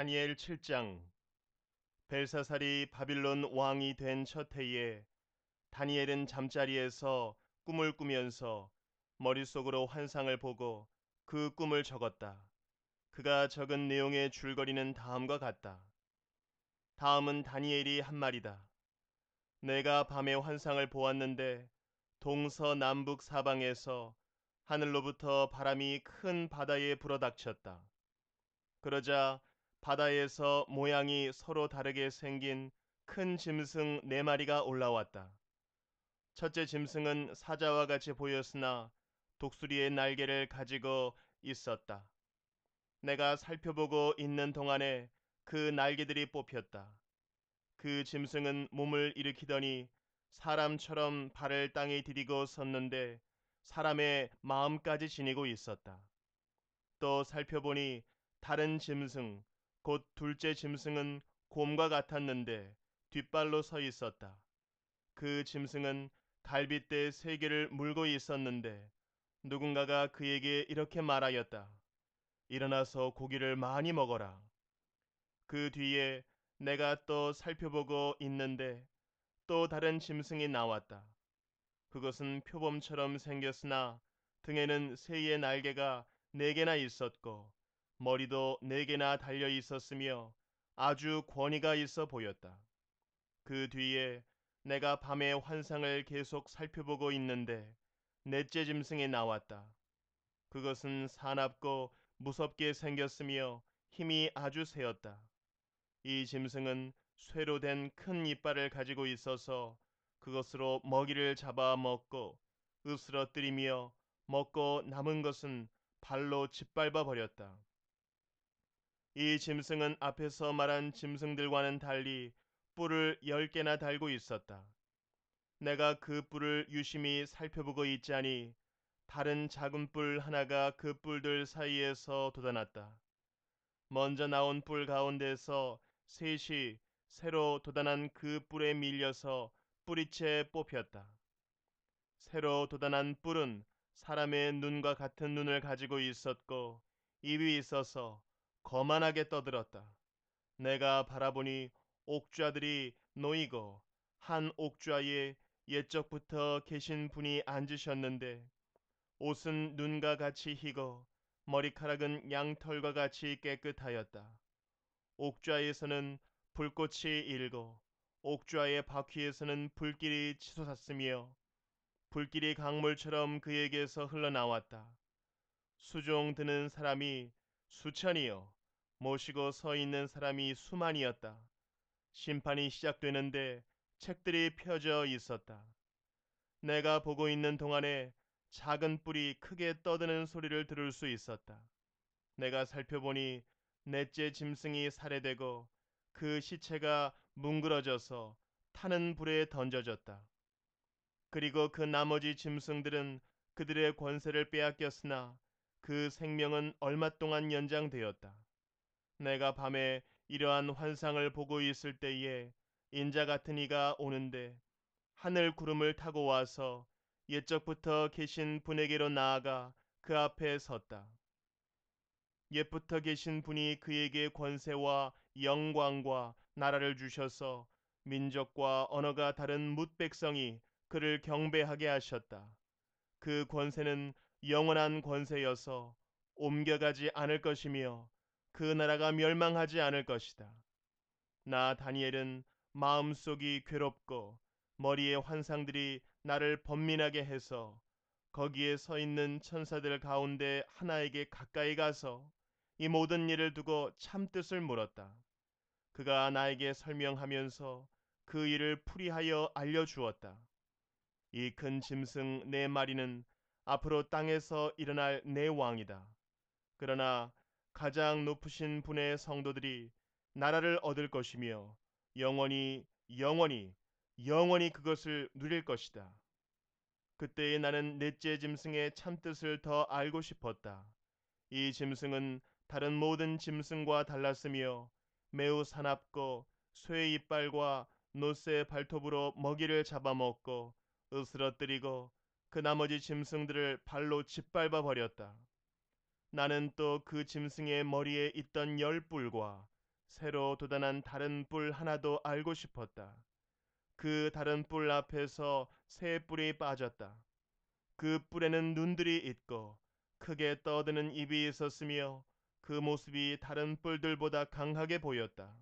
다니엘 7장 벨사살이 바빌론 왕이 된 첫 해에 다니엘은 잠자리에서 꿈을 꾸면서 머릿속으로 환상을 보고 그 꿈을 적었다. 그가 적은 내용의 줄거리는 다음과 같다. 다음은 다니엘이 한 말이다. 내가 밤에 환상을 보았는데 동서남북 사방에서 하늘로부터 바람이 큰 바다에 불어닥쳤다. 그러자 바다에서 모양이 서로 다르게 생긴 큰 짐승 네 마리가 올라왔다. 첫째 짐승은 사자와 같이 보였으나 독수리의 날개를 가지고 있었다. 내가 살펴보고 있는 동안에 그 날개들이 뽑혔다. 그 짐승은 몸을 일으키더니 사람처럼 발을 땅에 디디고 섰는데 사람의 마음까지 지니고 있었다. 또 살펴보니 다른 짐승, 곧 둘째 짐승은 곰과 같았는데 뒷발로 서 있었다. 그 짐승은 갈빗대 세 개를 물고 있었는데 누군가가 그에게 이렇게 말하였다. 일어나서 고기를 많이 먹어라. 그 뒤에 내가 또 살펴보고 있는데 또 다른 짐승이 나왔다. 그것은 표범처럼 생겼으나 등에는 새의 날개가 네 개나 있었고 머리도 네 개나 달려 있었으며 아주 권위가 있어 보였다. 그 뒤에 내가 밤에 환상을 계속 살펴보고 있는데 넷째 짐승이 나왔다. 그것은 사납고 무섭게 생겼으며 힘이 아주 세었다. 이 짐승은 쇠로 된 큰 이빨을 가지고 있어서 그것으로 먹이를 잡아 먹고 으스러뜨리며 먹고 남은 것은 발로 짓밟아 버렸다. 이 짐승은 앞에서 말한 짐승들과는 달리 뿔을 열 개나 달고 있었다. 내가 그 뿔을 유심히 살펴보고 있자니 다른 작은 뿔 하나가 그 뿔들 사이에서 돋아났다. 먼저 나온 뿔 가운데서 셋이 새로 돋아난 그 뿔에 밀려서 뿌리채 뽑혔다. 새로 돋아난 뿔은 사람의 눈과 같은 눈을 가지고 있었고 입이 있어서 거만하게 떠들었다. 내가 바라보니 옥좌들이 놓이고 한 옥좌에 옛적부터 계신 분이 앉으셨는데 옷은 눈과 같이 희고 머리카락은 양털과 같이 깨끗하였다. 옥좌에서는 불꽃이 일고 옥좌의 바퀴에서는 불길이 치솟았으며 불길이 강물처럼 그에게서 흘러나왔다. 수종 드는 사람이 수천이요 모시고 서 있는 사람이 수만이었다. 심판이 시작되는데 책들이 펴져 있었다. 내가 보고 있는 동안에 작은 뿔이 크게 떠드는 소리를 들을 수 있었다. 내가 살펴보니 넷째 짐승이 살해되고 그 시체가 뭉그러져서 타는 불에 던져졌다. 그리고 그 나머지 짐승들은 그들의 권세를 빼앗겼으나 그 생명은 얼마 동안 연장되었다. 내가 밤에 이러한 환상을 보고 있을 때에 인자 같은 이가 오는데 하늘 구름을 타고 와서 옛적부터 계신 분에게로 나아가 그 앞에 섰다. 옛부터 계신 분이 그에게 권세와 영광과 나라를 주셔서 민족과 언어가 다른 뭇 백성이 그를 경배하게 하셨다. 그 권세는 영원한 권세여서 옮겨가지 않을 것이며 그 나라가 멸망하지 않을 것이다. 나 다니엘은 마음속이 괴롭고 머리의 환상들이 나를 번민하게 해서 거기에 서 있는 천사들 가운데 하나에게 가까이 가서 이 모든 일을 두고 참뜻을 물었다. 그가 나에게 설명하면서 그 일을 풀이하여 알려주었다. 이 큰 짐승 네 마리는 앞으로 땅에서 일어날 내 왕이다. 그러나 가장 높으신 분의 성도들이 나라를 얻을 것이며 영원히 영원히 영원히 그것을 누릴 것이다. 그때에 나는 넷째 짐승의 참뜻을 더 알고 싶었다. 이 짐승은 다른 모든 짐승과 달랐으며 매우 사납고 쇠 이빨과 노새 발톱으로 먹이를 잡아먹고 으스러뜨리고 그 나머지 짐승들을 발로 짓밟아 버렸다. 나는 또 그 짐승의 머리에 있던 열 뿔과 새로 돋아난 다른 뿔 하나도 알고 싶었다. 그 다른 뿔 앞에서 새 뿔이 빠졌다. 그 뿔에는 눈들이 있고 크게 떠드는 입이 있었으며 그 모습이 다른 뿔들보다 강하게 보였다.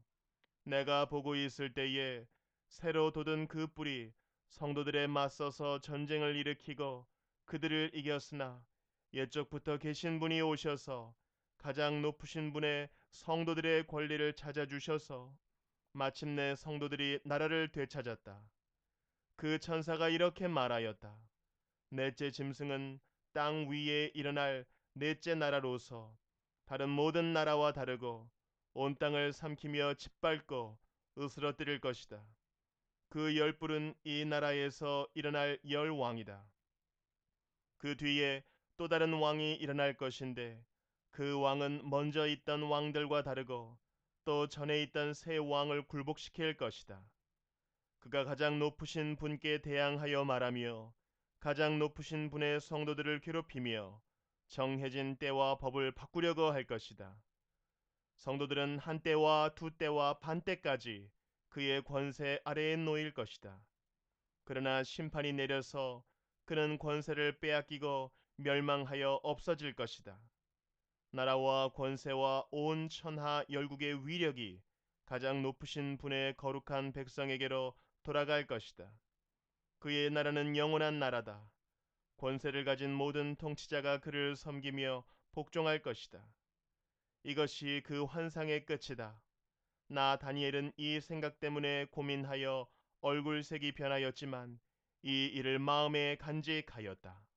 내가 보고 있을 때에 새로 돋은 그 뿔이 성도들에 맞서서 전쟁을 일으키고 그들을 이겼으나 옛적부터 계신 분이 오셔서 가장 높으신 분의 성도들의 권리를 찾아주셔서 마침내 성도들이 나라를 되찾았다. 그 천사가 이렇게 말하였다. 넷째 짐승은 땅 위에 일어날 넷째 나라로서 다른 모든 나라와 다르고 온 땅을 삼키며 짓밟고 으스러뜨릴 것이다. 그 열불은 이 나라에서 일어날 열 왕이다. 그 뒤에 또 다른 왕이 일어날 것인데 그 왕은 먼저 있던 왕들과 다르고 또 전에 있던 새 왕을 굴복시킬 것이다. 그가 가장 높으신 분께 대항하여 말하며 가장 높으신 분의 성도들을 괴롭히며 정해진 때와 법을 바꾸려고 할 것이다. 성도들은 한 때와 두 때와 반 때까지 그의 권세 아래에 놓일 것이다. 그러나 심판이 내려서 그는 권세를 빼앗기고 멸망하여 없어질 것이다. 나라와 권세와 온 천하 열국의 위력이 가장 높으신 분의 거룩한 백성에게로 돌아갈 것이다. 그의 나라는 영원한 나라다. 권세를 가진 모든 통치자가 그를 섬기며 복종할 것이다. 이것이 그 환상의 끝이다. 나 다니엘은 이 생각 때문에 고민하여 얼굴색이 변하였지만 이 일을 마음에 간직하였다.